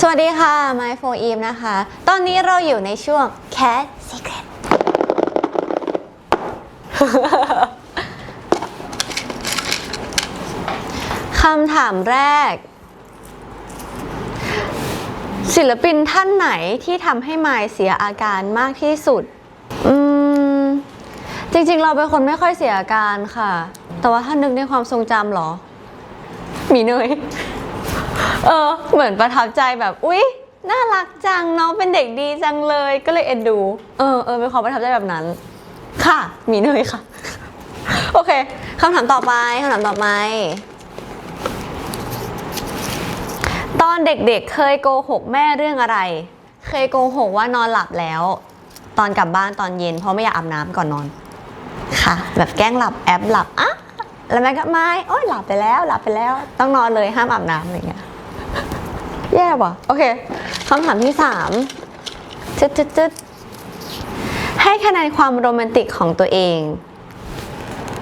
สวัสดีค่ะ My f o r e m นะคะ ตอนนี้เราอยู่ในช่วง Cat Secret คำถามแรก ศิลปินท่านไหนที่ทำให้มายเสียอาการมากที่สุด อืม จริงๆ เราเป็นคนไม่ค่อยเสียอาการค่ะ แต่ว่าถ้านึกในความทรงจำเหรอ มีเนย เออ เหมือนประทับใจแบบ อุ๊ย น่ารักจังน้องเป็นเด็กดีจังเลย ก็เลยเอ็นดู เออเออเป็นความประทับใจแบบนั้น ค่ะ มีเนยค่ะ โอเคคำถามต่อไปคำถามต่อไปตอนเด็กๆเคยโกหกแม่เรื่องอะไร เคยโกหกว่านอนหลับแล้ว ตอนกลับบ้านตอนเย็นเพราะไม่อยากอาบน้ำก่อนนอน ค่ะ แบบแกล้งหลับแอบหลับอะ แล้วแม่ก็ไม่โอ้ยหลับไปแล้วหลับไปแล้ว ต้องนอนเลยห้ามอาบน้ำอะไรเงี้ยแย่ว่ะโอเคคำถามที่สามจึ๊ดจึ๊ดจึ๊ดให้คะแนนความโรแมนติกของตัวเอง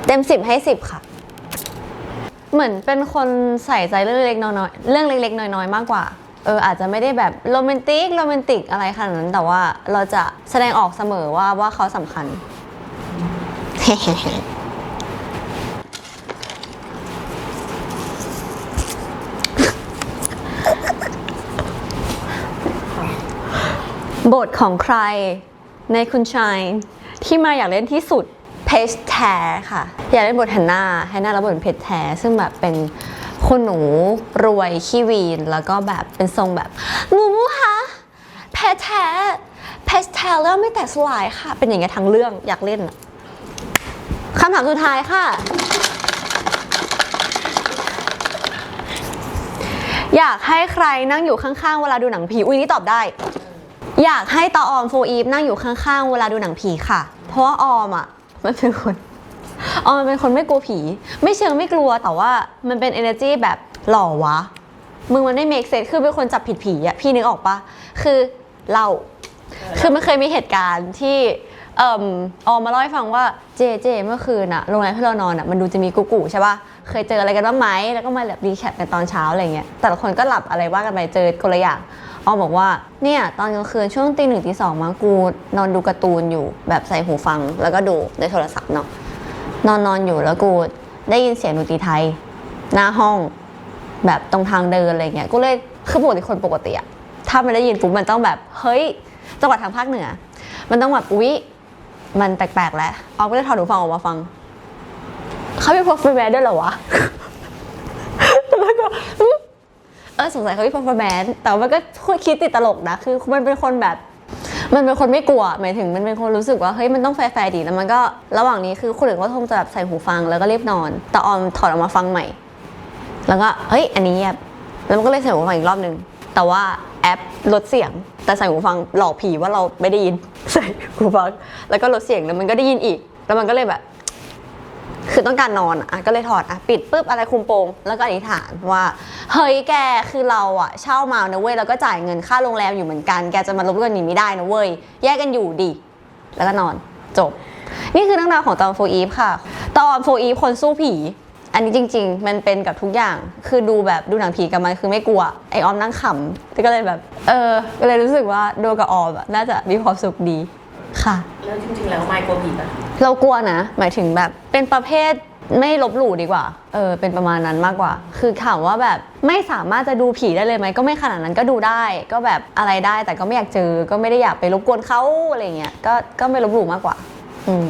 เต็มสิบให้สิบค่ะ เหมือนเป็นคนใส่ใจเรื่องเล็กน้อยเรื่องเล็กๆน้อยๆมากกว่าเอออาจจะไม่ได้แบบโรแมนติกโรแมนติกอะไรขนาดนั้น แต่ว่าเราจะแสดงออกเสมอว่าว่าเขาสำคัญ บทของใครในคุณชายที่มาอยากเล่นที่สุดเพชแทค่ะ อยากเล่นบทแฮนนาแฮนนาแล้วบทเพชแทซึ่งแบบเป็นคุณหนูรวยขี้วีน แล้วก็แบบเป็นทรงแบบงูมูคะเพชแทเพชแทเรื่องไม่แตกสลายค่ะ เป็นอย่างเงี้ยทั้งเรื่องอยากเล่นคำถามสุดท้ายค่ะ อยากให้ใครนั่งอยู่ข้างๆ เวลาดูหนังผีอุ้ยนี่ตอบได้ อยากให้ตาออมโฟอีฟนั่งอยู่ข้างๆ เวลาดูหนังผีค่ะ เพราะว่าออมอะมันเป็นคนออมมันเป็นคนไม่กลัวผี ไม่เชิงไม่กลัวแต่ว่ามันเป็น energy แบบหล่อวะ มึงมันไม่ make sense คือเป็นคนจับผิดผีอะพี่นึกออกปะคือเราคือมันเคยมีเหตุการณ์ที่เอ่มออมมาเล่าให้ฟังว่าเจเจเมื่อคืนอะโรงแรมที่เรานอนอะมันดูจะมีกุกูใช่ปะเคยเจออะไรกันบ้างไหมแล้วก็มาแบบรีแคปกันตอนเช้าอะไรเงี้ยแต่ละคนก็หลับอะไรว่ากันไปเจอคนละอย่าง อ้อบอกว่าเนี่ยตอนกลางคืนช่วงตีหนึ่งตีสองมั้งกูนอนดูการ์ตูนอยู่แบบใส่หูฟัง แล้วก็ดูในโทรศัพท์เนาะนอนนอนอยู่แล้วกูได้ยินเสียงดนตรีไทย หน้าห้องแบบตรงทางเดินอะไรเงี้ยกูเลยคือปกติคนปกติอะถ้ามันได้ยินปุ๊บมันต้องแบบเฮ้ยจังหวัดทางภาคเหนือ มันต้องแบบอุ๊ยมันแปลกๆแล้วออมก็เลยถอดหูฟังออกมาฟังเขามีพวกแบนด้วยเหรอวะแล้วก็ อสงสัยเขามีพวกแบนแต่มันก็คิดติดตลกนะ คือมันเป็นคนแบบ มันเป็นคนไม่กลัว หมายถึงมันเป็นคนรู้สึกว่าเฮ้ยมันต้องแฟร์ๆดีแล้วมันก็ระหว่างนี้คือคนอื่นก็คงจะแบบใส่หูฟังแล้วก็รีบนอน แต่ออมถอดออกมาฟังใหม่ แล้วก็เฮ้ยอันนี้แอบแล้วมันก็เลยใส่หูฟังอีกรอบนึงแต่ว่าแอปลดเสียง แต่ใส่หูฟังหลอกผีว่าเราไม่ได้ยินใส่หูฟังแล้วก็ลดเสียงแล้วมันก็ได้ยินอีก แล้วมันก็เลยแบบ คือต้องการนอนอะก็เลยถอดอะปิดปุ๊บอะไรคุมโปงแล้วก็อธิษฐานว่าเฮ้ยแกคือเราอะเช่ามานะเว้ยแล้วก็จ่ายเงินค่าโรงแรมอยู่เหมือนกันแกจะมาลบกันอย่างนี้ไม่ได้นะเว้ยแยกกันอยู่ดิแล้วก็นอนจบ นี่คือเรื่องราวของตอนโฟอีฟค่ะ ตอนโฟอีฟคนสู้ผี อันนี้จริง ๆ มันเป็นกับทุกอย่างคือดูแบบดูหนังผีกับมันคือไม่กลัวไอออมนั่งขำแต่ก็เลยแบบเออก็เลยรู้สึกว่าดูกับออมน่าจะมีความสุขดีค่ะ แล้วจริงๆแล้วไมโครผีปะ เรากลัวนะ หมายถึงแบบเป็นประเภทไม่ลบหลู่ดีกว่า เออ เป็นประมาณนั้นมากกว่า คือถามว่าแบบไม่สามารถจะดูผีได้เลยไหม ก็ไม่ขนาดนั้นก็ดูได้ ก็แบบอะไรได้ แต่ก็ไม่อยากเจอ ก็ไม่ได้อยากไปรบกวนเขาอะไรเงี้ย ก็ ก็ไม่ลบหลู่มากกว่า อืม